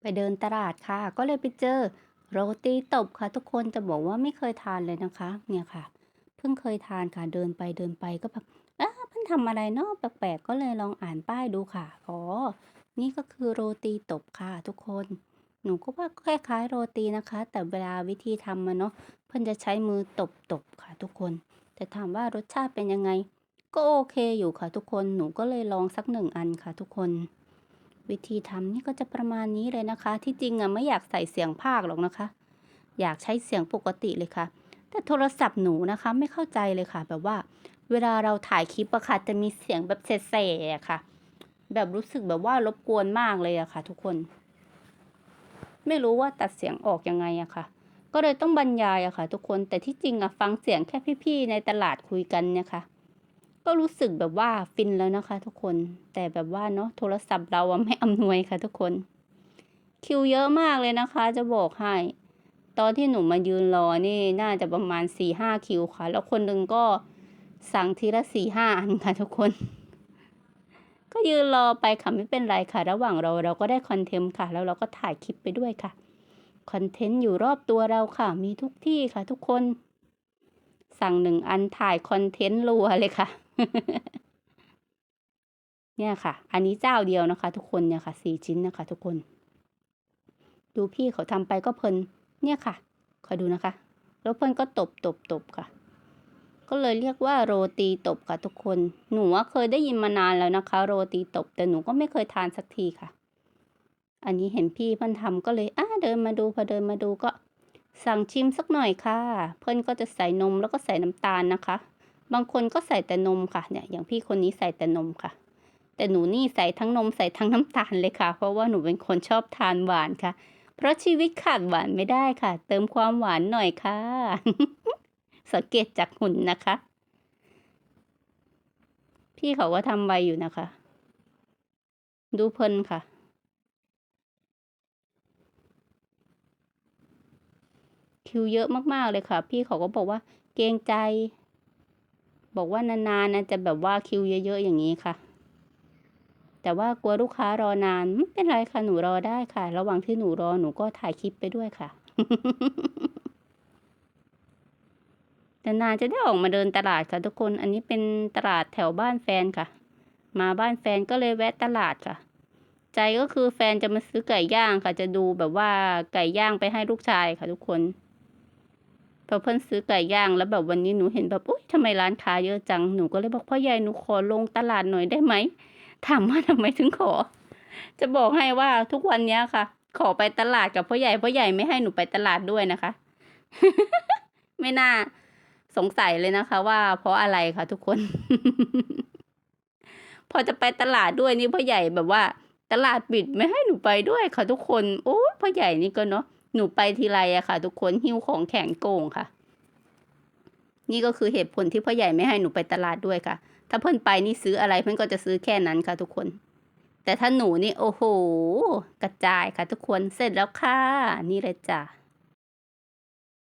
ไปเดินตลาดค่ะ ก็เลยไปเจอโรตีตบค่ะ ทุกคนจะบอกว่าไม่เคยทานเลยนะคะ เนี่ยค่ะ เพิ่งเคยทานค่ะเดินไปเดินไปก็แบบอ้าเพิ่นทำอะไรเนาะแปลกๆก็เลยลองอ่านป้ายดูค่ะอ๋อนี่ก็คือโรตีตบค่ะ ทุกคน หนูก็ว่าคล้ายๆโรตีนะคะ แต่เวลาวิธีทำมันเนาะเพิ่นจะใช้มือตบๆค่ะ ทุกคน แต่ถามว่ารสชาติเป็นยังไง ก็โอเคอยู่ค่ะ ทุกคนหนูก็เลยลองสักหนึ่งอันค่ะ ทุกคน วิธีทำนี่ก็จะประมาณนี้เลยนะคะ ที่จริงอะไม่อยากใส่เสียงภาคหรอกนะคะ อยากใช้เสียงปกติเลยค่ะ แต่โทรศัพท์หนูนะคะไม่เข้าใจเลยค่ะ แบบว่า เวลาเราถ่ายคลิปอะค่ะจะมีเสียงแบบเสๆอะค่ะ แบบรู้สึกแบบว่ารบกวนมากเลยอะค่ะ ทุกคน ไม่รู้ว่าตัดเสียงออกยังไงอะค่ะ ก็เลยต้องบรรยายอะค่ะ ทุกคนแต่ที่จริงอะฟังเสียงแค่พี่ๆในตลาดคุยกันเนี่ยค่ะ ก็รู้สึกแบบว่าฟินแล้วนะคะ ทุกคน แต่แบบว่าเนาะโทรศัพท์เราไม่อำนวยค่ะ ทุกคน คิวเยอะมากเลยนะคะ จะบอกให้ ตอนที่หนูมายืนรอนี่น่าจะประมาณสี่ห้าคิวค่ะ แล้วคนหนึ่งก็สั่งทีละสี่ห้าอันค่ะทุกคน ก็ยืนรอไปค่ะไม่เป็นไรค่ะ ระหว่างเราเราก็ได้คอนเทนต์ค่ะ แล้วเราก็ถ่ายคลิปไปด้วยค่ะคอนเทนต์อยู่รอบตัวเราค่ะ มีทุกที่ค่ะ ทุกคน สั่งหนึ่งอันถ่ายคอนเทนต์รัวเลยค่ะ เนี่ยค่ะ อันนี้เจ้าเดียวนะคะ ทุกคนเนี่ยค่ะสี่ชิ้นนะคะ ทุกคน ดูพี่เขาทำไปก็เพลิน เนี่ยค่ะคอยดูนะคะ แล้วเพื่นก็ตบตบตบค่ะ ก็เลยเรียกว่าโรตีตบค่ะทุกคน หนูว่าเคยได้ยินมานานแล้วนะคะ โรตีตบ แต่หนูก็ไม่เคยทานสักทีค่ะ อันนี้เห็นพี่เพื่อนทำก็เลยอ่าเดินมาดูพอเดินมาดูก็สั่งชิมสักหน่อยค่ะ เพื่อนก็จะใส่นมแล้วก็ใส่น้ำตาลนะคะ บางคนก็ใส่แต่นมค่ะเนี่ยอย่างพี่คนนี้ใส่แต่นมค่ะ แต่หนูนี่ใส่ทั้งนมใส่ทั้งน้ำตาลเลยค่ะ เพราะว่าหนูเป็นคนชอบทานหวานค่ะ เพราะชีวิตขาดหวานไม่ได้ค่ะ เติมความหวานหน่อยค่ะ สังเกตจากหุ่นนะคะ พี่เขาก็ทำไวอยู่นะคะ ดูเพลินค่ะคิวเยอะมาก ๆ เลยค่ะ พี่เขาก็บอกว่าเกรงใจ บอกว่านานๆนะจะแบบว่าคิวเยอะๆอย่างนี้ค่ะ แต่ว่ากลัวลูกค้ารอนานไม่เป็นไรค่ะหนูรอได้ค่ะ ระหว่างที่หนูรอหนูก็ถ่ายคลิปไปด้วยค่ะนานๆจะได้ออกมาเดินตลาดค่ะทุกคน อันนี้เป็นตลาดแถวบ้านแฟนค่ะ มาบ้านแฟนก็เลยแวะตลาดค่ะ ใจก็คือแฟนจะมาซื้อไก่ย่างค่ะ จะดูแบบว่าไก่ย่างไปให้ลูกชายค่ะทุกคน พอเพิ่นซื้อไก่ย่างแล้วแบบวันนี้หนูเห็นแบบอุ้ยทำไมร้านค้าเยอะจังหนูก็เลยบอกพ่อใหญ่หนูขอลงตลาดหน่อยได้ไหมถามว่าทำไมถึงขอ จะบอกให้ว่าทุกวันเนี้ยค่ะ ขอไปตลาดกับพ่อใหญ่พ่อใหญ่ไม่ให้หนูไปตลาดด้วยนะคะ ไม่น่าสงสัยเลยนะคะ ว่าเพราะอะไรคะทุกคน พอจะไปตลาดด้วยนี่พ่อใหญ่แบบว่า ตลาดปิดไม่ให้หนูไปด้วยค่ะทุกคน โอ้พ่อใหญ่นี่ก็เนาะ หนูไปทีไรอะค่ะ ทุกคนหิ้วของแข็งโกงค่ะ นี่ก็คือเหตุผลที่พ่อใหญ่ไม่ให้หนูไปตลาดด้วยค่ะ ถ้าเพื่อนไปนี่ซื้ออะไรเพื่อนก็จะซื้อแค่นั้นค่ะ ทุกคน แต่ถ้าหนูนี่โอ้โห กระจายค่ะ ทุกคนเสร็จแล้วค่ะ นี่เลยจ้ะ